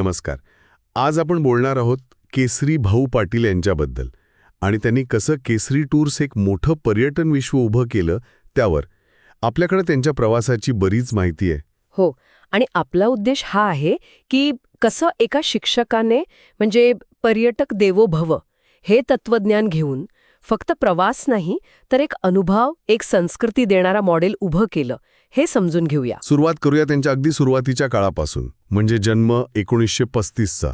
नमस्कार. आज आपण बोलणार आहोत केसरी भाऊ पाटील यांच्याबद्दल. आणि त्यांनी कसं केसरी टूर्स एक मोठं पर्यटन विश्व उभं केलं त्यावर. आपल्याकडे त्यांच्या प्रवासाची बरीच माहिती आहे. हो. आणि आपला उद्देश हा आहे की कसं एका शिक्षकाने म्हणजे पर्यटक देवो भव हे तत्वज्ञान घेऊन फक्त प्रवास नाही तर एक अनुभव एक संस्कृती देणारा मॉडेल उभं केलं हे समजून घेऊया. सुरुवात करूया त्यांच्या अगदी सुरुवातीच्या काळापासून म्हणजे जन्म एकोणीसशे पस्तीसचा.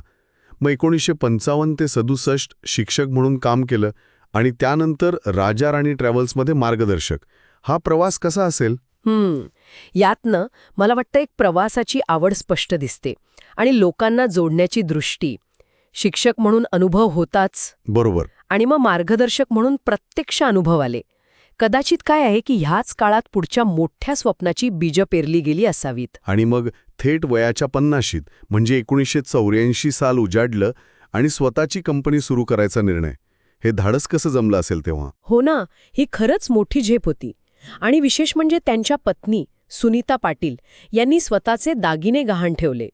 मग एकोणीसशे पंचावन्न ते सदुसष्ट शिक्षक म्हणून काम केलं आणि त्यानंतर राजा राणी ट्रॅव्हल्समध्ये मार्गदर्शक. हा प्रवास कसा असेल? हम्म यातनं मला वाटतं एक प्रवासाची आवड स्पष्ट दिसते आणि लोकांना जोडण्याची दृष्टी. शिक्षक म्हणून अनुभव होताच. बरोबर. आणि मग मार्गदर्शक म्हणून प्रत्यक्ष अनुभव आले. कदाचित काय आहे की ह्याच काळात पुढच्या मोठ्या स्वप्नाची बीज पेरली गेली असावीत. आणि मग थेट वयाच्या पन्नाशीत म्हणजे एकोणीसशे चौऱ्याऐंशी साल उजाडलं आणि स्वतःची कंपनी सुरू करायचा निर्णय. हे धाडस कसं जमलं असेल तेव्हा? हो ना ही खरंच मोठी झेप होती. आणि विशेष म्हणजे त्यांच्या पत्नी सुनीता पाटील यांनी स्वतःचे दागिने गहाण ठेवले.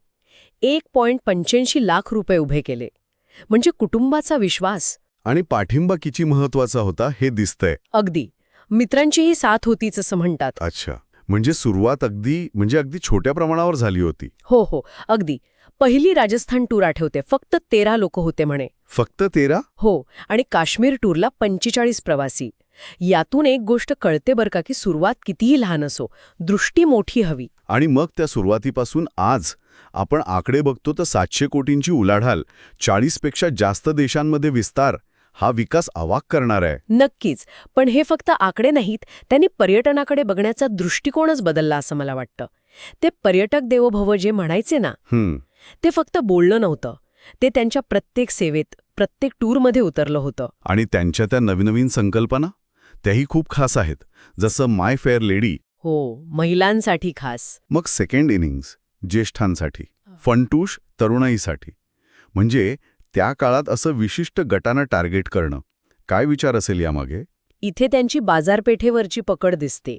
एक पॉइंट पंच्याऐंशी लाख रुपये उभे केले. म्हणजे कुटुंबाचा विश्वास. आणि पाठिंबा किती महत्त्वाचा होता हे दिसतंय. अगदी. मित्रांचीही साथ होतीच असं म्हणतात. अच्छा. म्हणजे सुरुवात अगदी म्हणजे अगदी छोट्या प्रमाणावर झाली होती. हो हो. अगदी. पहिली राजस्थान टूर आठवते. फक्त तेरा लोक होते म्हणे. फक्त तेरा? हो. आणि काश्मीर टूरला पंचेचाळीस प्रवासी. यातून एक गोष्ट कळते बरं का की सुरुवात कितीही लहान असो दृष्टी मोठी हवी. आणि मग त्या सुरुवातीपासून आज आपण आकडे बघतो तर सातशे कोटींची उलाढाल चाळीसपेक्षा जास्त देशांमध्ये विस्तार हा विकास अवाक करणार आहे. नक्कीच. पण हे फक्त आकडे नाहीत त्यांनी पर्यटनाकडे बघण्याचा दृष्टिकोनच बदलला असं मला वाटतं. ते पर्यटक देवोभव जे म्हणायचे ना ते फक्त बोलणं नव्हतं. ते त्यांच्या प्रत्येक सेवेत प्रत्येक टूरमध्ये उतरलं होतं. आणि त्यांच्या त्या नवीन संकल्पना? त्याही खूप खास आहेत. जसं माय फेअर लेडी. हो महिलांसाठी खास. मग सेकंड इनिंग्स ज्येष्ठांसाठी. फंटूश तरुणाईसाठी. म्हणजे त्या काळात असं विशिष्ट गटानं टार्गेट करणं. काय विचार असेल यामागे? इथे त्यांची बाजारपेठेवरची पकड दिसते.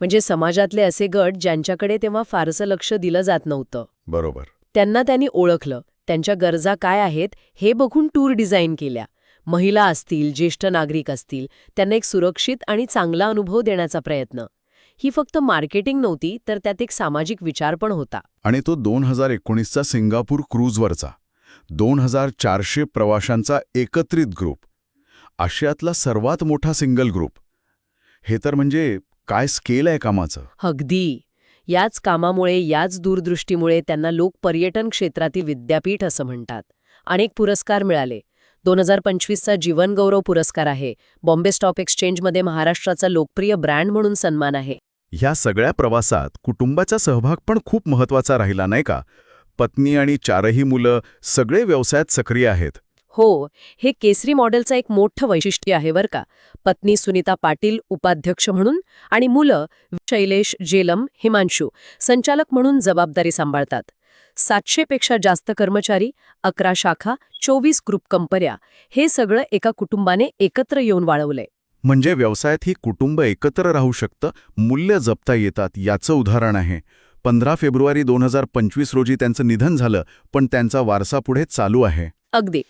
म्हणजे समाजातले असे गट ज्यांच्याकडे तेव्हा फारसं लक्ष दिलं जात नव्हतं. बरोबर. त्यांना त्यांनी ओळखलं. त्यांच्या गरजा काय आहेत हे बघून टूर डिझाईन केल्या. महिला असतील ज्येष्ठ नागरिक असतील त्यांना एक सुरक्षित आणि चांगला अनुभव देण्याचा प्रयत्न. ही फक्त मार्केटिंग नव्हती तर त्यात एक सामाजिक विचार पण होता. आणि तो दोन हजार एकोणीसचा सिंगापूर क्रूजवरचा. दोन हजार चारशे प्रवाशांचा एकत्रित ग्रुप. आशियातला सर्वात मोठा सिंगल ग्रुप. हे तर म्हणजे काय स्केल आहे कामाचं? अगदी. याच कामामुळे याच दूरदृष्टीमुळे त्यांना लोक पर्यटन क्षेत्रातील विद्यापीठ असं म्हणतात. अनेक पुरस्कार मिळाले. दोन हजार पंचवीसचा जीवनगौरव पुरस्कार आहे. बॉम्बे स्टॉक एक्सचेंजमध्ये महाराष्ट्राचा लोकप्रिय ब्रँड म्हणून सन्मान आहे. ह्या सगळ्या प्रवासात कुटुंबाचा सहभाग पण खूप महत्त्वाचा राहिला नाही का? पत्नी आणि चारही मुलं सगळे व्यवसायात सक्रिय आहेत. हो हे केसरी मॉडेलचं एक मोठं वैशिष्ट्य आहे बरं का. पत्नी सुनीता पाटील उपाध्यक्ष म्हणून आणि मुलं शैलेश जेलम हिमांशू संचालक म्हणून जबाबदारी सांभाळतात. सातशेपेक्षा जास्त कर्मचारी अकरा शाखा चोवीस ग्रुप कंपन्या हे सगळं एका कुटुंबाने एकत्र येऊन वाळवलंय म्हणजे व्यवसायात ही कुटुंब एकत्र राहू शकतं मूल्य जपता येतात याचं उदाहरण आहे. पंधरा फेब्रुवारी दोन हजार पंचवीस रोजी त्यांचं निधन झालं पण त्यांचा वारसा पुढे चालू आहे. अगदी.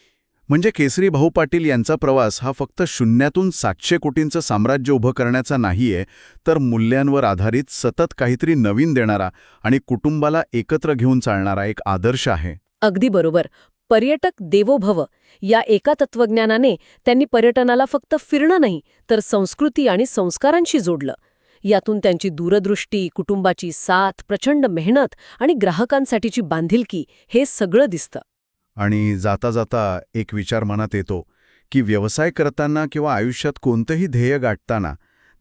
म्हणजे केसरी भाऊ पाटील यांचा प्रवास हा फक्त शून्यातून सातशे कोटींचं साम्राज्य उभं करण्याचा नाहीये तर मूल्यांवर आधारित सतत काहीतरी नवीन देणारा आणि कुटुंबाला एकत्र घेऊन चालणारा एक आदर्श आहे. अगदी बरोबर. पर्यटक देवोभव या एका तत्वज्ञानाने त्यांनी पर्यटनाला फक्त फिरणं नाही तर संस्कृती आणि संस्कारांशी जोडलं. यातून त्यांची दूरदृष्टी कुटुंबाची साथ प्रचंड मेहनत आणि ग्राहकांसाठीची बांधिलकी हे सगळं दिसतं. आणि जाता जाता एक विचार मनात येतो की व्यवसाय करताना किंवा आयुष्यात कोणतंही ध्येय गाठताना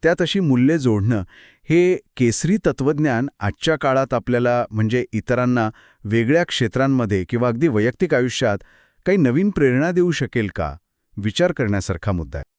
त्यात अशी मूल्ये जोडणं हे केसरी तत्वज्ञान आजच्या काळात आपल्याला म्हणजे इतरांना वेगळ्या क्षेत्रांमध्ये किंवा अगदी वैयक्तिक आयुष्यात काही नवीन प्रेरणा देऊ शकेल का? विचार करण्यासारखा मुद्दा आहे.